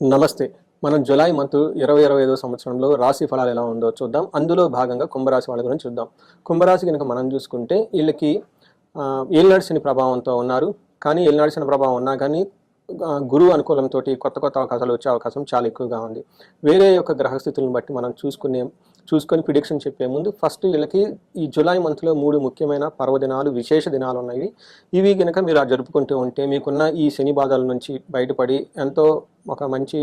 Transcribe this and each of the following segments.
నమస్తే. మనం July month ఇరవై ఇరవై ఐదో సంవత్సరంలో రాశి ఫలాలు ఎలా ఉందో చూద్దాం. అందులో భాగంగా కుంభరాశి వాళ్ళ గురించి చూద్దాం. కుంభరాశి కనుక మనం చూసుకుంటే వీళ్ళకి ఆ, ప్రభావంతో ఉన్నారు. కానీ ఏలినాడు ప్రభావం ఉన్నా కానీ గురువు అనుకూలంతో కొత్త కొత్త అవకాశాలు వచ్చే అవకాశం చాలా ఎక్కువగా ఉంది. వేరే యొక్క గ్రహస్థితులను బట్టి మనం చూసుకునే చూసుకొని ప్రిడిక్షన్ చెప్పే ముందు ఫస్ట్ వీళ్ళకి ఈ జూలై మంత్లో మూడు ముఖ్యమైన పర్వదినాలు విశేష దినాలు ఉన్నాయి. ఇవి కనుక మీరు జరుపుకుంటూ ఉంటే మీకున్న ఈ శని బాధల నుంచి బయటపడి ఎంతో ఒక మంచి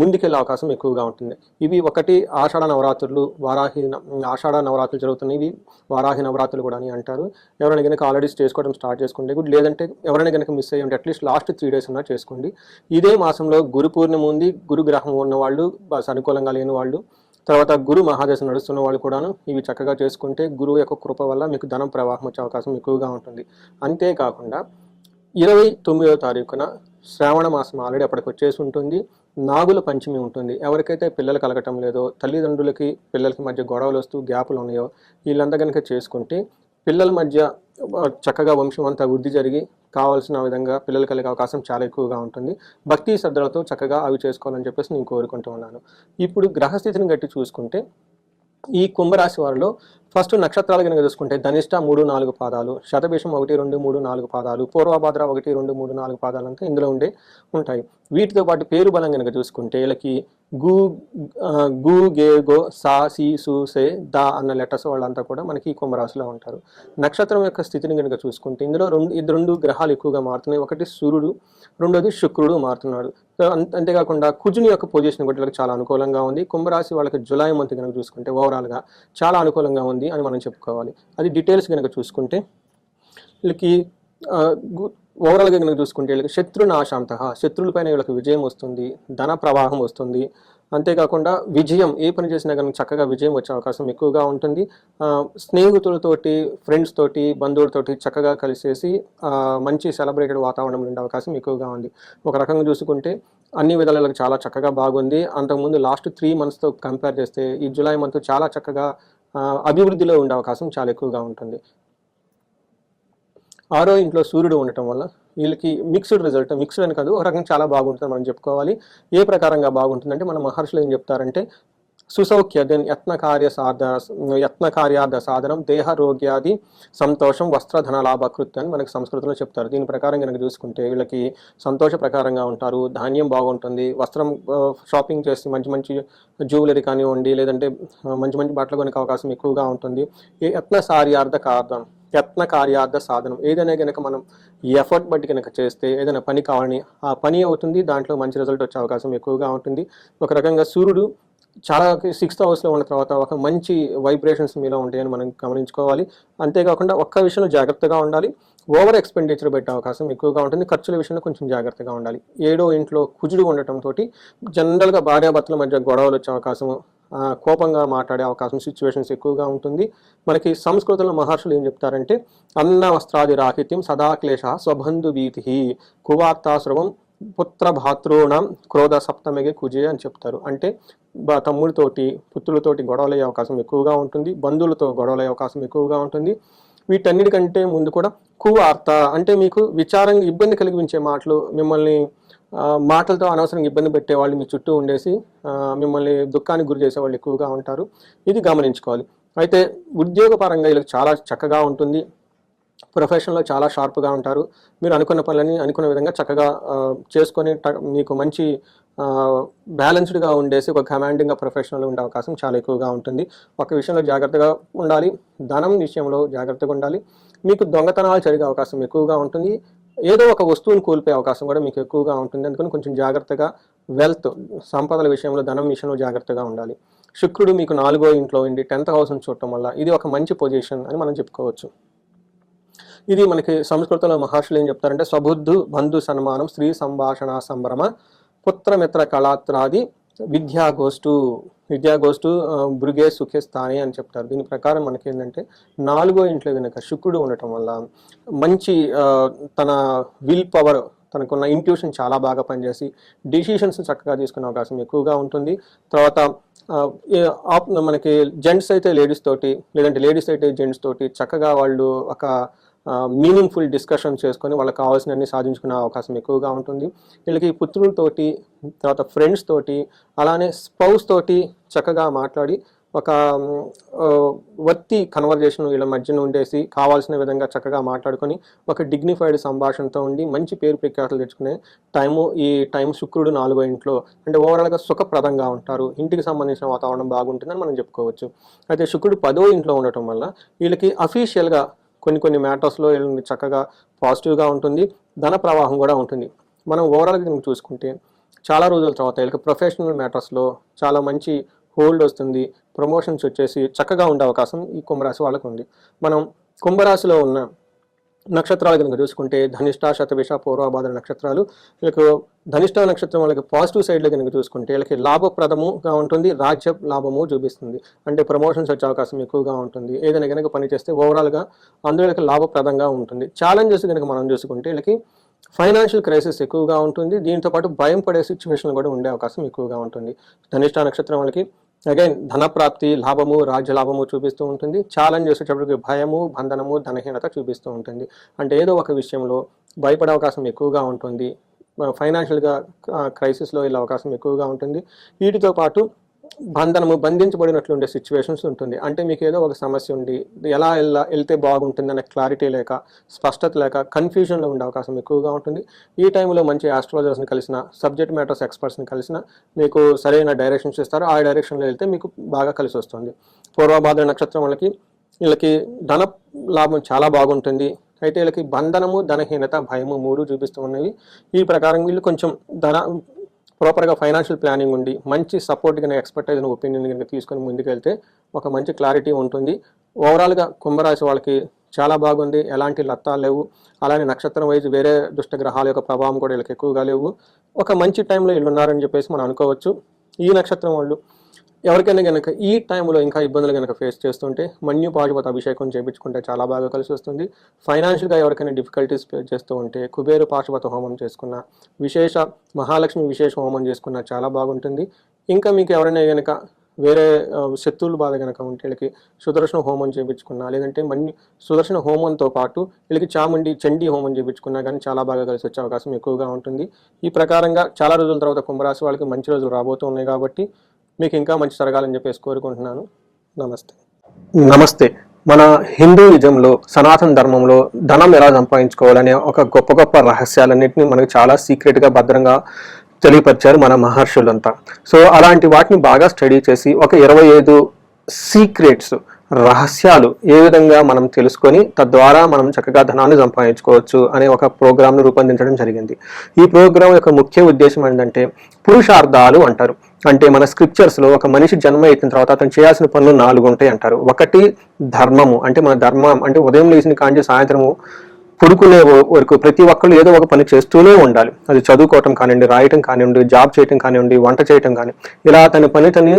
ముందుకెళ్ళే అవకాశం ఎక్కువగా ఉంటుంది. ఇవి ఒకటి ఆషాఢ నవరాత్రులు వారాహి ఆషాఢ నవరాత్రులు జరుగుతున్నాయి. ఇవి వారాహి నవరాత్రులు కూడా అని అంటారు. ఎవరైనా కనుక ఆల్రెడీ చేసుకోవడం స్టార్ట్ చేసుకోండి గుడ్ లేదంటే ఎవరైనా కనుక మిస్ అయ్యి ఉంటే అట్లీస్ట్ లాస్ట్ త్రీ డేస్ ఉన్నా చేసుకోండి. ఇదే మాసంలో గురు పూర్ణిమ ఉంది. గురుగ్రహం ఉన్న వాళ్ళు బస్ అనుకూలంగా లేని వాళ్ళు తర్వాత గురు మహాదశ నడుస్తున్న వాళ్ళు కూడాను ఇవి చక్కగా చేసుకుంటే గురువు యొక్క కృప వల్ల మీకు ధనం ప్రవాహం వచ్చే అవకాశం ఎక్కువగా ఉంటుంది. అంతేకాకుండా ఇరవై తొమ్మిదవ తారీఖున శ్రావణ మాసం ఆల్రెడీ అప్పటికి వచ్చేసి ఉంటుంది. నాగుల పంచమి ఉంటుంది. ఎవరికైతే పిల్లలు కలగటం లేదో తల్లిదండ్రులకి పిల్లలకి మధ్య గొడవలు వస్తూ గ్యాపులు ఉన్నాయో వీళ్ళంతా కనుక చేసుకుంటే పిల్లల మధ్య చక్కగా వంశం అంతా వృద్ధి జరిగి కావాల్సిన విధంగా పిల్లలు కలిగే అవకాశం చాలా ఎక్కువగా ఉంటుంది. భక్తి శ్రద్ధలతో చక్కగా అవి చేసుకోవాలని చెప్పేసి నేను కోరుకుంటూ ఉన్నాను. ఇప్పుడు గ్రహస్థితిని గట్టి చూసుకుంటే ఈ కుంభరాశి వారిలో ఫస్ట్ నక్షత్రాలు కనుక చూసుకుంటే ధనిష్ట మూడు నాలుగు పాదాలు శతభిషం ఒకటి రెండు మూడు నాలుగు పాదాలు పూర్వభద్ర ఒకటి రెండు మూడు నాలుగు పాదాలు అంతా ఇందులో ఉండే ఉంటాయి. వీటితో పాటు పేరు బలం కనుక చూసుకుంటే వీళ్ళకి గు గు గే గో సా సి సు సే దా అన్న లెటర్స్ వాళ్ళంతా కూడా మనకి ఈ కుంభరాశిలో ఉంటారు. నక్షత్రం యొక్క స్థితిని కనుక చూసుకుంటే ఇందులో రెండు ఇది రెండు గ్రహాలు ఎక్కువగా మారుతున్నాయి. ఒకటి సూర్యుడు రెండోది శుక్రుడు మారుతున్నాడు అంత- అంతేకాకుండా కుజుని యొక్క పొజిషన్ కూడా వాళ్ళకి చాలా అనుకూలంగా ఉంది. కుంభరాశి వాళ్ళకి జులై మంత్ కనుక చూసుకుంటే ఓవరాల్గా చాలా అనుకూలంగా ఉంది అని మనం చెప్పుకోవాలి. అది డీటెయిల్స్ కనుక చూసుకుంటే వీళ్ళకి గు- ఓవరాల్గా కనుక చూసుకుంటే వీళ్ళకి శత్రునాశాంత శత్రువులపైన వీళ్ళకి విజయం వస్తుంది ధన ప్రవాహం వస్తుంది. అంతేకాకుండా విజయం ఏ పని చేసినా కనుక చక్కగా విజయం వచ్చే అవకాశం ఎక్కువగా ఉంటుంది. స్నేహితులతోటి ఫ్రెండ్స్ తోటి బంధువులతోటి చక్కగా కలిసేసి మంచి సెలబ్రేటెడ్ వాతావరణం ఉండే అవకాశం ఎక్కువగా ఉంది. ఒక రకంగా చూసుకుంటే అన్ని విధాలకు చాలా చక్కగా బాగుంది. అంతకుముందు లాస్ట్ త్రీ మంత్స్తో కంపేర్ చేస్తే ఈ జూలై మంత్ చాలా చక్కగా అభివృద్ధిలో ఉండే అవకాశం చాలా ఎక్కువగా ఉంటుంది. ఆరో ఇంట్లో సూర్యుడు ఉండటం వల్ల వీళ్ళకి మిక్స్డ్ రిజల్ట్ మిక్స్డ్ అని కాదు ఒక రకంగా చాలా బాగుంటుంది మనం చెప్పుకోవాలి. ఏ ప్రకారంగా బాగుంటుందంటే మన మహర్షులు ఏం చెప్తారంటే సుసౌఖ్య దెన్ యత్న కార్య సాధ యత్న కార్యార్థ సాధనం దేహ రోగ్యాది సంతోషం వస్త్రధన లాభకృత్యం అని మనకి సంస్కృతిలో చెప్తారు. దీని ప్రకారం కనుక చూసుకుంటే వీళ్ళకి సంతోష ప్రకారంగా ఉంటారు ధాన్యం బాగుంటుంది వస్త్రం షాపింగ్ చేసి మంచి మంచి జ్యువెలరీ కానివ్వండి లేదంటే మంచి మంచి బట్టలు కొనే అవకాశం ఎక్కువగా ఉంటుంది. ఈ యత్న సార్యార్థ కారణం. యత్న కార్యార్థ సాధనం. ఏదైనా కనుక మనం ఎఫర్ట్ బట్టి కనుక చేస్తే ఏదైనా పని కావాలని ఆ పని అవుతుంది దాంట్లో మంచి రిజల్ట్ వచ్చే అవకాశం ఎక్కువగా ఉంటుంది. ఒక రకంగా సూర్యుడు చాలా సిక్స్త్ హౌస్లో ఉన్న తర్వాత ఒక మంచి వైబ్రేషన్స్ మీలో ఉంటాయని మనం గమనించుకోవాలి. అంతేకాకుండా ఒక్క విషయంలో జాగ్రత్తగా ఉండాలి. ఓవర్ ఎక్స్పెండిచర్ పెట్టే అవకాశం ఎక్కువగా ఉంటుంది. ఖర్చుల విషయంలో కొంచెం జాగ్రత్తగా ఉండాలి. ఏడో ఇంట్లో కుజుడు ఉండటంతో జనరల్గా భార్యాభర్తల మధ్య గొడవలు వచ్చే అవకాశం కోపంగా మాట్లాడే అవకాశం సిచ్యువేషన్స్ ఎక్కువగా ఉంటుంది. మనకి సంస్కృతంలో మహర్షులు ఏం చెప్తారంటే అన్న వస్త్రాది రాహిత్యం సదాక్లేశ స్వబంధు వీతి కువార్తాశ్రవం పుత్ర భాతృణం క్రోధ సప్తమిగే కుజే అని చెప్తారు. అంటే తమ్ముడితోటి పుత్రులతోటి గొడవలయ్యే అవకాశం ఎక్కువగా ఉంటుంది. బంధువులతో గొడవలయ్యే అవకాశం ఎక్కువగా ఉంటుంది. వీటన్నిటికంటే ముందు కూడా కువార్త అంటే మీకు విచారంగా ఇబ్బంది కలిగించే మాటలు మిమ్మల్ని మాటలతో అనవసరం ఇబ్బంది పెట్టేవాళ్ళు మీ చుట్టూ ఉండేసి మిమ్మల్ని దుఃఖానికి గురి చేసే వాళ్ళు ఎక్కువగా ఉంటారు. ఇది గమనించుకోవాలి. అయితే ఉద్యోగపరంగా వీళ్ళకి చాలా చక్కగా ఉంటుంది. ప్రొఫెషన్లో చాలా షార్ప్గా ఉంటారు. మీరు అనుకున్న పనులని అనుకున్న విధంగా చక్కగా చేసుకొని ట- మీకు మంచి బ్యాలెన్స్డ్గా ఉండేసి ఒక కమాండింగ్గా ప్రొఫెషనల్ ఉండే అవకాశం చాలా ఎక్కువగా ఉంటుంది. ఒక విషయంలో జాగ్రత్తగా ఉండాలి. ధనం విషయంలో జాగ్రత్తగా ఉండాలి. మీకు దొంగతనాలు జరిగే అవకాశం ఎక్కువగా ఉంటుంది. ఏదో ఒక వస్తువుని కోల్పోయే అవకాశం కూడా మీకు ఎక్కువగా ఉంటుంది. అందుకని కొంచెం జాగ్రత్తగా వెల్త్ సంపదల విషయంలో ధనం విషయంలో జాగ్రత్తగా ఉండాలి. శుక్రుడు మీకు నాలుగో ఇంట్లో ఉండి టెన్త్ హౌస్ని చూడటం వల్ల ఇది ఒక మంచి పొజిషన్ అని మనం చెప్పుకోవచ్చు. ఇది మనకి సంస్కృతంలో మహర్షులు ఏం చెప్తారంటే స్వబుద్ధు బంధు సన్మానం స్త్రీ సంభాషణ సంభ్రమ పుత్రమిత్ర కళాత్రాది విద్యాగోష్ఠు విద్యాగోష్ఠు ఆ, భృగే సుఖే స్థాని అని చెప్తారు. దీని ప్రకారం మనకి ఏంటంటే నాలుగో ఇంట్లో కనుక శుక్రుడు ఉండటం వల్ల మంచి తన విల్ పవర్ తనకున్న ఇంట్యూషన్ చాలా బాగా పనిచేసి డిసిషన్స్ చక్కగా తీసుకునే అవకాశం ఎక్కువగా ఉంటుంది. తర్వాత ఆప్- మనకి జెంట్స్ అయితే లేడీస్ తోటి లేదంటే లేడీస్ అయితే జెంట్స్ తోటి చక్కగా వాళ్ళు ఒక మీనింగ్ఫుల్ డిస్కషన్ చేసుకొని వాళ్ళకి కావాల్సినవన్నీ సాధించుకునే అవకాశం ఎక్కువగా ఉంటుంది. వీళ్ళకి పుత్రులతోటి తర్వాత ఫ్రెండ్స్ తోటి అలానే స్పౌస్ తోటి చక్కగా మాట్లాడి ఒక వర్తి కన్వర్జేషన్ వీళ్ళ మధ్యన ఉండేసి కావాల్సిన విధంగా చక్కగా మాట్లాడుకొని ఒక డిగ్నిఫైడ్ సంభాషణతో ఉండి మంచి పేరు ప్రఖ్యాతలు తెచ్చుకునే టైము ఈ టైం శుక్రుడు నాలుగో ఇంట్లో అంటే ఓవరాల్గా సుఖప్రదంగా ఉంటారు. ఇంటికి సంబంధించిన వాతావరణం బాగుంటుందని మనం చెప్పుకోవచ్చు. అయితే శుక్రుడు పదో ఇంట్లో ఉండటం వల్ల వీళ్ళకి అఫీషియల్గా కొన్ని కొన్ని మ్యాటర్స్లో చక్కగా పాజిటివ్గా ఉంటుంది ధన ప్రవాహం కూడా ఉంటుంది. మనం ఓవరాల్గా కనుక చూసుకుంటే చాలా రోజుల తర్వాత వీళ్ళకి ప్రొఫెషనల్ మ్యాటర్స్లో చాలా మంచి హోల్డ్ వస్తుంది ప్రమోషన్స్ వచ్చేసి చక్కగా ఉండే అవకాశం ఈ కుంభరాశి వాళ్ళకు ఉంది. మనం కుంభరాశిలో ఉన్న నక్షత్రాలు కనుక చూసుకుంటే ధనిష్ట శతవిష పూర్వభాద్ర నక్షత్రాలు వీళ్ళకు ధనిష్ట నక్షత్రం వాళ్ళకి పాజిటివ్ సైడ్లో కనుక చూసుకుంటే వీళ్ళకి లాభప్రదముగా ఉంటుంది రాజ్య లాభము చూపిస్తుంది. అంటే ప్రమోషన్స్ వచ్చే అవకాశం ఎక్కువగా ఉంటుంది. ఏదైనా కనుక పని చేస్తే ఓవరాల్గా అందులో లాభప్రదంగా ఉంటుంది. ఛాలెంజెస్ కనుక మనం చూసుకుంటే వీళ్ళకి ఫైనాన్షియల్ క్రైసిస్ ఎక్కువగా ఉంటుంది. దీంతో పాటు భయం పడే సిచ్యువేషన్ కూడా ఉండే అవకాశం ఎక్కువగా ఉంటుంది. ధనిష్ట నక్షత్రం వాళ్ళకి అగైన్ ధనప్రాప్తి లాభము రాజ్య లాభము చూపిస్తూ ఉంటుంది. ఛాలెంజ్ చేసేటప్పటికి భయము బంధనము ధనహీనత చూపిస్తూ ఉంటుంది. అంటే ఏదో ఒక విషయంలో భయపడే అవకాశం ఎక్కువగా ఉంటుంది. ఫైనాన్షియల్గా క్రైసిస్లో వెళ్ళే అవకాశం ఎక్కువగా ఉంటుంది. వీటితో పాటు బంధనము బంధించబడినట్లు ఉండే సిచ్యువేషన్స్ ఉంటుంది. అంటే మీకు ఏదో ఒక సమస్య ఉండి ఎలా వెళ్ళా వెళ్తే బాగుంటుంది అనే క్లారిటీ లేక స్పష్టత లేక కన్ఫ్యూజన్లో ఉండే అవకాశం ఎక్కువగా ఉంటుంది. ఈ టైంలో మంచి ఆస్ట్రాలజర్స్ని కలిసిన సబ్జెక్ట్ మ్యాటర్స్ ఎక్స్పర్ట్స్ని కలిసిన మీకు సరైన డైరెక్షన్స్ ఇస్తారు. ఆ డైరెక్షన్లో వెళ్తే మీకు బాగా కలిసి వస్తుంది. పూర్వభాద్ర నక్షత్రం వాళ్ళకి వీళ్ళకి ధన లాభం చాలా బాగుంటుంది. అయితే వీళ్ళకి బంధనము ధనహీనత భయము మూడు చూపిస్తూ ఉన్నవి. ఈ ప్రకారం వీళ్ళు కొంచెం ధన ప్రాపర్గా ఫైనాన్షియల్ ప్లానింగ్ ఉండి మంచి సపోర్ట్ కనుక ఎక్స్పర్టైజ్ ఒపీనియన్ కనుక తీసుకొని ముందుకెళ్తే ఒక మంచి క్లారిటీ ఉంటుంది. ఓవరాల్గా కుంభరాశి వాళ్ళకి చాలా బాగుంది. ఎలాంటి లత్తాలు లేవు. అలానే నక్షత్రం వైజ్ వేరే దుష్ట గ్రహాల యొక్క ప్రభావం కూడా వీళ్ళకి ఎక్కువగా లేవు. ఒక మంచి టైంలో వీళ్ళు ఉన్నారని చెప్పేసి మనం అనుకోవచ్చు. ఈ నక్షత్రం వాళ్ళు ఎవరికైనా కనుక ఈ టైంలో ఇంకా ఇబ్బందులు కనుక ఫేస్ చేస్తుంటే మన్యు పాశుపత అభిషేకం చేయించుకుంటే చాలా బాగా కలిసి వస్తుంది. ఫైనాన్షియల్గా ఎవరికైనా డిఫికల్టీస్ ఫేస్ చేస్తూ ఉంటే కుబేరు పాశుపత హోమం చేసుకున్న విశేష మహాలక్ష్మి విశేష హోమం చేసుకున్న చాలా బాగుంటుంది. ఇంకా మీకు ఎవరైనా కనుక వేరే శత్రువుల శత్రువులు బాధ కనుక ఉంటే వీళ్ళకి సుదర్శన హోమం చేయించుకున్నా లేదంటే మన్ని సుదర్శన హోమంతో పాటు వీళ్ళకి చాముండి చండీ హోమం చేయించుకున్నా కానీ చాలా బాగా కలిసి వచ్చే అవకాశం ఎక్కువగా ఉంటుంది. ఈ ప్రకారంగా చాలా రోజుల తర్వాత కుంభరాశి వాళ్ళకి మంచి రోజులు రాబోతున్నాయి కాబట్టి మీకు ఇంకా మంచి జరగాలని చెప్పేసి కోరుకుంటున్నాను. నమస్తే. నమస్తే. మన హిందూయిజంలో సనాతన ధర్మంలో ధనం ఎలా సంపాదించుకోవాలనే ఒక గొప్ప గొప్ప రహస్యాలన్నింటినీ మనకు చాలా సీక్రెట్గా భద్రంగా తెలియపరిచారు మన మహర్షులంతా. సో అలాంటి వాటిని బాగా స్టడీ చేసి ఒక ఇరవై ఐదు సీక్రెట్స్ రహస్యాలు ఏ విధంగా మనం తెలుసుకొని తద్వారా మనం చక్కగా ధనాన్ని సంపాదించుకోవచ్చు అనే ఒక ప్రోగ్రామ్ను రూపొందించడం జరిగింది. ఈ ప్రోగ్రాం యొక్క ముఖ్య ఉద్దేశం ఏంటంటే పురుషార్థాలు అంటారు. అంటే మన స్క్రిప్చర్స్లో ఒక మనిషి జన్మ అయిన తర్వాత అతను చేయాల్సిన పనులు నాలుగు ఉంటాయి అంటారు. ఒకటి ధర్మము. అంటే మన ధర్మం అంటే ఉదయం లేచిన కాంచి సాయంత్రము పుడుకునే వరకు ప్రతి ఒక్కళ్ళు ఏదో ఒక పని చేస్తూనే ఉండాలి. అది చదువుకోవటం కానివ్వండి రాయటం కానివ్వండి జాబ్ చేయటం కానివ్వండి వంట చేయటం కానీ ఇలా తన పని తను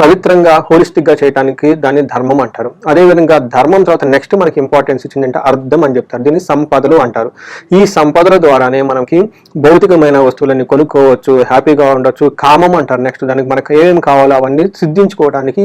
పవిత్రంగా హోలిస్టిక్గా గా చేయడానికి దాన్ని ధర్మం అంటారు. అదేవిధంగా ధర్మం తర్వాత నెక్స్ట్ మనకి ఇంపార్టెన్స్ ఇచ్చిందంటే అర్థం అని చెప్తారు. దీన్ని సంపదలు అంటారు. ఈ సంపదల ద్వారానే మనకి భౌతికమైన వస్తువులని కొనుక్కోవచ్చు హ్యాపీగా ఉండొచ్చు కామం అంటారు. నెక్స్ట్ దానికి మనకు ఏమేమి కావాలో అవన్నీ సిద్ధించుకోవడానికి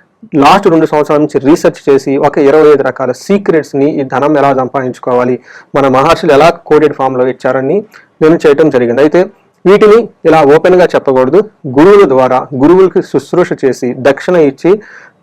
లాస్ట్ రెండు సంవత్సరాల నుంచి రీసెర్చ్ చేసి ఒక ఇరవై ఐదు రకాల సీక్రెట్స్ని ఈ ధనం ఎలా సంపాదించుకోవాలి మన మహర్షులు ఎలా కోడెడ్ ఫామ్లో ఇచ్చారని నేను చేయటం జరిగింది. అయితే వీటిని ఇలా ఓపెన్గా చెప్పకూడదు. గురువుల ద్వారా గురువులకి శుశ్రూష చేసి దక్షిణ ఇచ్చి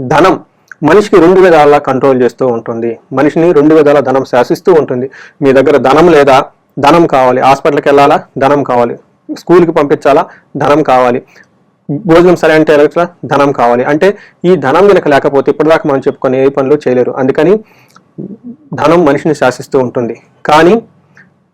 ధనం మనిషికి రెండు విధాలా కంట్రోల్ చేస్తూ ఉంటుంది. మనిషిని రెండు విధాల ధనం శాసిస్తూ ఉంటుంది. మీ దగ్గర ధనం లేదా ధనం కావాలి. హాస్పిటల్కి వెళ్ళాలా? ధనం కావాలి. స్కూల్కి పంపించాలా? ధనం కావాలి. భోజనం సరే అంటే ధనం కావాలి. అంటే ఈ ధనం కనుక లేకపోతే ఇప్పటిదాకా మనం చెప్పుకొని ఏ పనులు చేయలేరు. అందుకని ధనం మనిషిని శాసిస్తూ ఉంటుంది. కానీ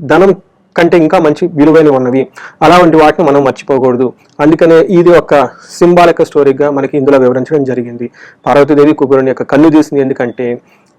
ధనం కంటే ఇంకా మంచి విలువైనవి ఉన్నవి. అలాంటి వాటిని మనం మర్చిపోకూడదు. అందుకనే ఇది ఒక సింబాలిక స్టోరీగా మనకి ఇందులో వివరించడం జరిగింది. పార్వతీదేవి కుబేరుని యొక్క కన్ను తీసింది ఎందుకంటే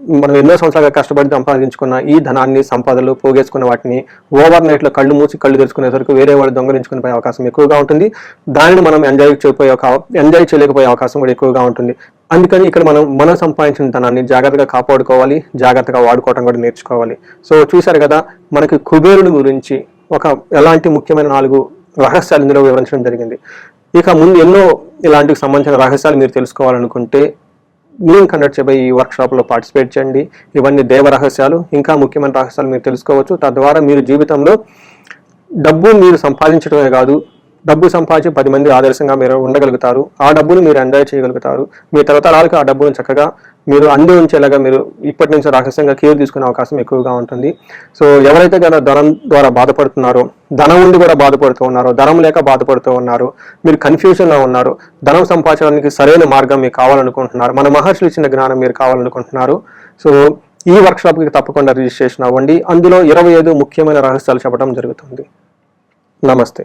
మనం ఎన్నో సంవత్సరాలుగా కష్టపడి సంపాదించుకున్న ఈ ధనాన్ని సంపదలు పోగేసుకున్న వాటిని ఓవర్ నైట్లో కళ్ళు మూసి కళ్ళు తెరుచుకునేసరికి వేరే వాళ్ళు దొంగలించుకునే అవకాశం ఎక్కువగా ఉంటుంది. దానిని మనం ఎంజాయ్ చేయకపోయే ఒక ఎంజాయ్ చేయలేకపోయే అవకాశం కూడా ఎక్కువగా ఉంటుంది. అందుకని ఇక్కడ మనం మనం సంపాదించిన ధనాన్ని జాగ్రత్తగా కాపాడుకోవాలి జాగ్రత్తగా వాడుకోవడం కూడా నేర్చుకోవాలి. సో చూశారు కదా మనకి కుబేరుని గురించి ఒక ఎలాంటి ముఖ్యమైన నాలుగు రహస్యాలు ఇందులో వివరించడం జరిగింది. ఇక ముందు ఎన్నో ఇలాంటికి సంబంధించిన రహస్యాలు మీరు తెలుసుకోవాలనుకుంటే మీరు కండక్ట్ చేయబోయే ఈ వర్క్షాప్లో పార్టిసిపేట్ చేయండి. ఇవన్నీ దేవ రహస్యాలు ఇంకా ముఖ్యమైన రహస్యాలు మీరు తెలుసుకోవచ్చు. తద్వారా మీరు జీవితంలో డబ్బు మీరు సంపాదించడమే కాదు డబ్బు సంపాదించి పది మంది ఆదర్శంగా మీరు ఉండగలుగుతారు. ఆ డబ్బును మీరు ఎంజాయ్ చేయగలుగుతారు. మీ తరతరాలకు ఆ డబ్బును చక్కగా మీరు అంది ఉంచేలాగా మీరు ఇప్పటి నుంచి రహస్యంగా కేర్ తీసుకునే అవకాశం ఎక్కువగా ఉంటుంది. సో ఎవరైతే కదా ధనం ద్వారా బాధపడుతున్నారో ధనం ఉండి కూడా బాధపడుతూ ఉన్నారో ధనం లేక బాధపడుతూ ఉన్నారు మీరు కన్ఫ్యూజన్లో ఉన్నారు ధనం సంపాదించడానికి సరైన మార్గం మీకు కావాలనుకుంటున్నారు మన మహర్షులు ఇచ్చిన జ్ఞానం మీరు కావాలనుకుంటున్నారు. సో ఈ వర్క్షాప్కి తప్పకుండా రిజిస్ట్రేషన్ అవ్వండి. అందులో ఇరవై ఐదు ముఖ్యమైన రహస్యాలు చెప్పడం జరుగుతుంది. నమస్తే.